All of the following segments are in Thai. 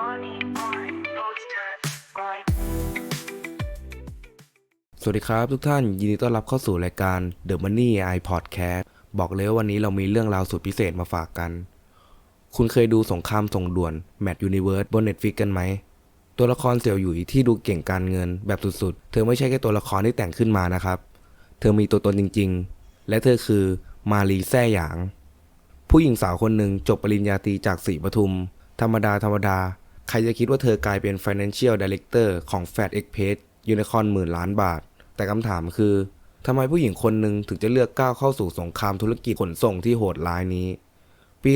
สวัสดีครับทุกท่านยินดีต้อนรับเข้าสู่รายการ The Money Eye Podcast บอกเลยว่าวันนี้เรามีเรื่องราวสุดพิเศษมาฝากกัน คุณเคยดูสงครามส่งด่วน Mad Universe บน Netflix กันไหม ตัวละครเสี่ยวหยุยที่ดูเก่งการเงินแบบสุดๆ เธอไม่ใช่แค่ตัวละครที่แต่งขึ้นมานะครับ เธอมีตัวตนจริงๆ และเธอคือมารีแซ่หยาง ผู้หญิงสาวคนหนึ่งจบปริญญาตรีจากศรีปทุม ธรรมดาธรรมดา ใครจะคิดว่าเธอกลายเป็น Financial Director ของ Fat Express ยูนิคอนหมื่นล้านบาท แต่คำถามคือทำไมผู้หญิงคนหนึ่งถึงจะเลือกก้าวเข้าสู่สงครามธุรกิจขนส่งที่โหดร้ายนี้ ปี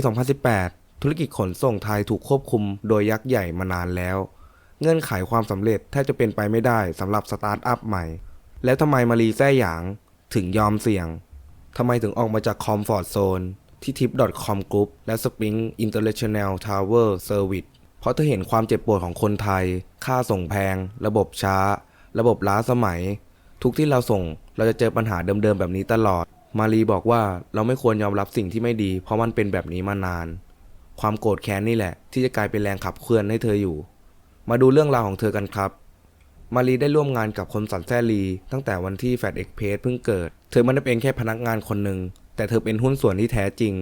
2018 ธุรกิจขนส่งไทยถูกควบคุมโดยยักษ์ใหญ่มานานแล้ว เงื่อนไขความสำเร็จแทบจะเป็นไปไม่ได้สำหรับสตาร์ทอัพใหม่ แล้วทำไมมารีแซ่หยางถึงยอมเสี่ยงทำไมถึงออกมาจากคอมฟอร์ z โซนที่ tip.com group และ Spring International Tower Service เพราะเธอเห็นความเจ็บปวดของคนไทย ค่าส่งแพง ระบบช้า ระบบล้าสมัย ทุกที่เราส่งเราจะเจอปัญหาเดิมๆแบบนี้ตลอด มารีบอกว่าเราไม่ควรยอมรับสิ่งที่ไม่ดี เพราะมันเป็นแบบนี้มานาน ความโกรธแค้นนี่แหละ ที่จะกลายเป็นแรงขับเคลื่อนให้เธออยู่ มาดูเรื่องราวของเธอกันครับ มารีได้ร่วมงานกับคนสันแซลี ตั้งแต่วันที่แฟดเอ็กเพสเพิ่งเกิด เธอไม่ได้เป็นแค่พนักงานคนหนึ่งแต่เธอเป็นหุ้นส่วนที่แท้จริง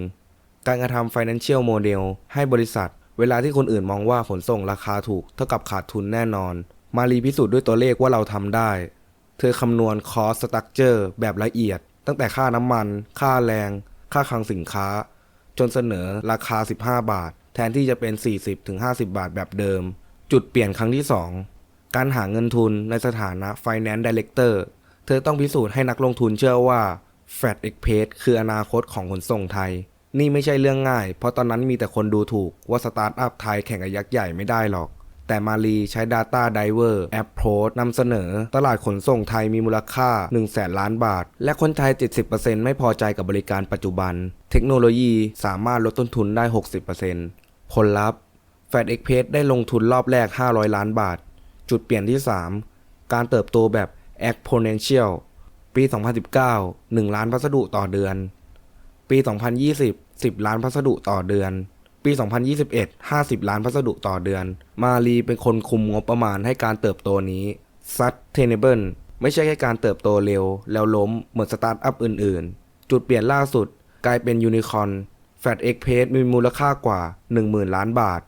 การกระทำ financial model ให้บริษัท เวลาที่คนอื่นมองว่าขนส่งราคาถูกเท่ากับขาดทุนแน่นอน มารีพิสูจน์ด้วยตัวเลขว่าเราทำได้ เธอคำนวณ cost structure แบบละเอียด ตั้งแต่ค่าน้ำมัน ค่าแรง ค่าคลังสินค้า จนเสนอราคา 15 บาท แทนที่จะเป็น 40-50 บาทแบบเดิม จุดเปลี่ยนครั้งที่ 2 การหาเงินทุนในสถานะ Finance Director เธอต้องพิสูจน์ให้นักลงทุนเชื่อว่า Fat Express คืออนาคตของขนส่งไทย นี่ไม่ใช่เรื่องง่าย เพราะตอนนั้นมีแต่คนดูถูกว่าสตาร์ทอัพไทยแข่งกับยักษ์ใหญ่ไม่ได้หรอก แต่มารีใช้ Data Diver Approach นำเสนอ ตลาดขนส่งไทยมีมูลค่า 1 0 0 0 0แสนล้านบาท และคนไทย 70%ไม่พอใจกับบริการปัจจุบัน เทคโนโลยีสามารถลดต้นทุนได้ 60%ผลลัพธ์ Fat Express ได้ลงทุนรอบแรก 500 ล้านบาท จุดเปลี่ยนที่ 3 การเติบโตแบบ exponential ปี 2019 1 ล้านพัสดุต่อเดือน ปี 2020 10 ล้านพัสดุต่อเดือน ปี 2021 50 ล้านพัสดุต่อเดือน มารีเป็นคนคุมงบประมาณให้การเติบโตนี้ sustainable ไม่ใช่แค่การเติบโตเร็ว แล้วล้มเหมือนสตาร์ทอัพอื่นๆ จุดเปลี่ยนล่าสุดกลายเป็นยูนิคอ n Fat Express มีมูลค่ากว่า 10,000 ล้านบาท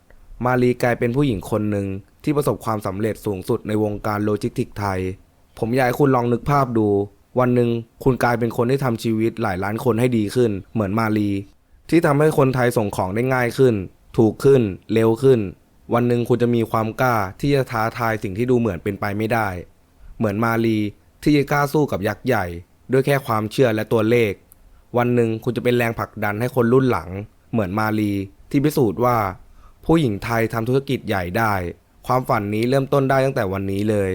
มารีกลายเป็นผู้หญิงคนหนึ่งที่ประสบความสำเร็จสูงสุดในวงการโลจิสติกส์ไทย ผมอยากให้คุณลองนึกภาพดู วันหนึ่งคุณกลายเป็นคนที่ทำชีวิตหลายล้านคนให้ดีขึ้น เหมือนมารี ที่ทำให้คนไทยส่งของได้ง่ายขึ้น ถูกขึ้น เร็วขึ้น วันหนึ่งคุณจะมีความกล้าที่จะท้าทายสิ่งที่ดูเหมือนเป็นไปไม่ได้ เหมือนมารีที่จะกล้าสู้กับยักษ์ใหญ่ ด้วยแค่ความเชื่อและตัวเลข วันหนึ่งคุณจะเป็นแรงผลักดันให้คนรุ่นหลัง เหมือนมารีที่พิสูจน์ว่า ผู้หญิงไทยทำธุรกิจใหญ่ได้ ความฝันนี้เริ่มต้นได้ตั้งแต่วันนี้เลย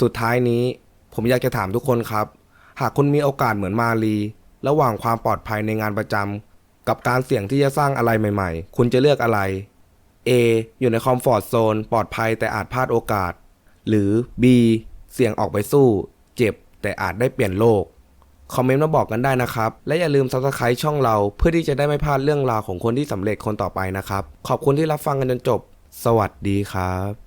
สุดท้ายนี้ ผมอยากจะถามทุกคนครับ หากคุณมีโอกาสเหมือนมารีระหว่างความปลอดภัยในงานประจำ กับการเสี่ยงที่จะสร้างอะไรใหม่ ๆ คุณจะเลือกอะไร A อยู่ในคอมฟอร์ z โซนปลอดภัยแต่อาจพลาดโอกาส หรือ B เสี่ยงออกไปสู้ เจ็บแต่อาจได้เปลี่ยนโลก คอมเมนต์มาบอกกันได้นะครับ และอย่าลืม subscribe ช่องเราเพื่อที่จะได้ไม่พลาดเรื่องราวของคนที่สำเร็จคนต่อไปนะครับ ขอบคุณที่รับฟังกันจนจบ สวัสดีครับ